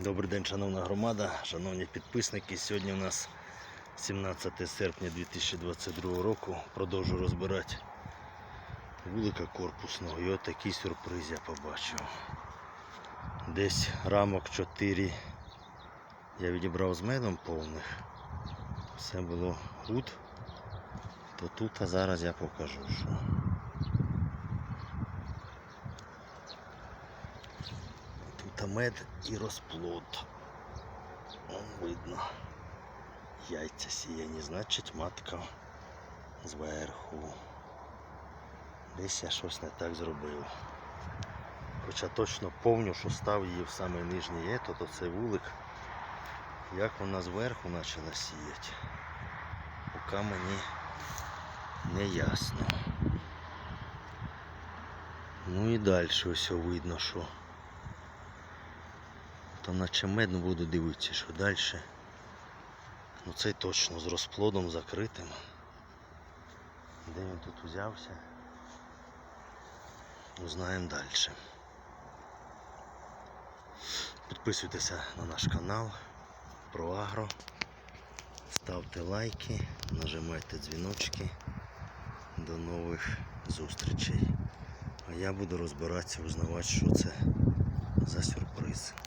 Добрий день, шановна громада, шановні підписники. Сьогодні у нас 17 серпня 2022 року. Продовжую розбирати вулика корпусного. І от такий сюрприз я побачив. Десь рамок 4 я відібрав з медом повних. Все було гуд. То тут, а зараз я покажу, що. Мед і розплод. Вон видно. Яйця сіяні, значить матка зверху. Десь я щось не так зробив. Хоча точно помню, що став її в самий нижній ето, то це вулик. Як вона зверху почала сіяти. Поки мені не ясно. Ну і далі ось видно, що то наче медно буду дивитися, що далі. Ну цей точно з розплодом закритим. Де він тут узявся? Узнаємо далі. Підписуйтеся на наш канал про агро. Ставте лайки, нажимайте дзвіночки. До нових зустрічей. А я буду розбиратися, узнавати, що це за сюрприз.